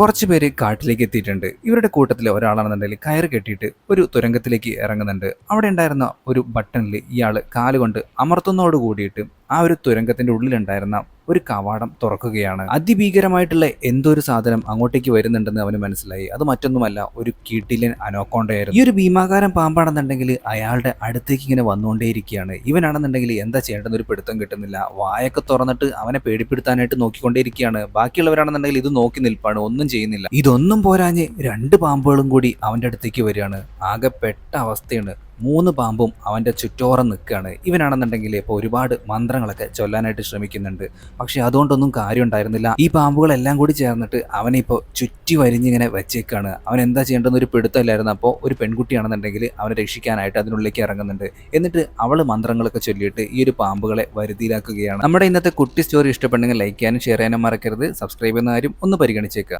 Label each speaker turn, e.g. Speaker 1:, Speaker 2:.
Speaker 1: കുറച്ച് പേര് കാട്ടിലേക്ക് എത്തിയിട്ടുണ്ട്. ഇവരുടെ കൂട്ടത്തിൽ ഒരാളാണെന്നുണ്ടെങ്കിൽ കയറ് കെട്ടിയിട്ട് ഒരു തുരങ്കത്തിലേക്ക് ഇറങ്ങുന്നുണ്ട്. അവിടെ ഉണ്ടായിരുന്ന ഒരു ബട്ടണിൽ ഇയാൾ കാലുകൊണ്ട് അമർത്തുന്നതോട് കൂടിയിട്ട് ആ ഒരു തുരങ്കത്തിന്റെ ഉള്ളിലുണ്ടായിരുന്ന ഒരു കവാടം തുറക്കുകയാണ്. അതിഭീകരമായിട്ടുള്ള എന്തോ ഒരു സാധനം അങ്ങോട്ടേക്ക് വരുന്നുണ്ടെന്ന് അവന് മനസ്സിലായി. അത് മറ്റൊന്നുമല്ല ഒരു കീട്ടിലൻ അനോക്കോണ്ടയായിരുന്നു. ഈ ഒരു ഭീമാകാരം പാമ്പാണെന്നുണ്ടെങ്കിൽ അയാളുടെ അടുത്തേക്ക് ഇങ്ങനെ വന്നുകൊണ്ടേയിരിക്കുകയാണ്. ഇവനാണെന്നുണ്ടെങ്കിൽ എന്താ ചെയ്യേണ്ടെന്ന് ഒരു പിടുത്തം കിട്ടുന്നില്ല. വായൊക്കെ തുറന്നിട്ട് അവനെ പേടിപ്പെടുത്താനായിട്ട് നോക്കിക്കൊണ്ടേയിരിക്കുകയാണ്. ബാക്കിയുള്ളവരാണെന്നുണ്ടെങ്കിൽ ഇത് നോക്കി നിൽപ്പാണ്. ഒന്നും ചെയ്യുന്നില്ല. ഇതൊന്നും പോരാഞ്ഞ് രണ്ട് പാമ്പുകളും കൂടി അവന്റെ അടുത്തേക്ക് വരികയാണ്. ആകെ പെട്ട അവസ്ഥയാണ്. മൂന്ന് പാമ്പും അവന്റെ ചുറ്റോറം നിൽക്കുകയാണ്. ഇവനാണെന്നുണ്ടെങ്കിൽ ഇപ്പോൾ ഒരുപാട് മന്ത്രങ്ങളൊക്കെ ചൊല്ലാനായിട്ട് ശ്രമിക്കുന്നുണ്ട്. പക്ഷേ അതുകൊണ്ടൊന്നും കാര്യം ഉണ്ടായിരുന്നില്ല. ഈ പാമ്പുകളെല്ലാം കൂടി ചേർന്നിട്ട് അവനെ ഇപ്പോൾ ചുറ്റി വരിഞ്ഞിങ്ങനെ വെച്ചേക്കാണ്. അവൻ എന്താ ചെയ്യേണ്ടതെന്ന് ഒരു പിടുത്തമില്ലായിരുന്നു. അപ്പോൾ ഒരു പെൺകുട്ടിയാണെന്നുണ്ടെങ്കിൽ അവനെ രക്ഷിക്കാനായിട്ട് അതിനുള്ളിലേക്ക് ഇറങ്ങുന്നുണ്ട്. എന്നിട്ട് അവൾ മന്ത്രങ്ങളൊക്കെ ചൊല്ലിയിട്ട് ഈ ഒരു പാമ്പുകളെ വരുതിയിലാക്കുകയാണ്. നമ്മുടെ ഇന്നത്തെ കുട്ടി സ്റ്റോറി ഇഷ്ടപ്പെട്ടെങ്കിൽ ലൈക്ക് ചെയ്യാനും ഷെയർ ചെയ്യാനും മറക്കരുത്. സബ്സ്ക്രൈബ് ചെയ്യുന്ന കാര്യം ഒന്ന് പരിഗണിച്ചേക്കുക.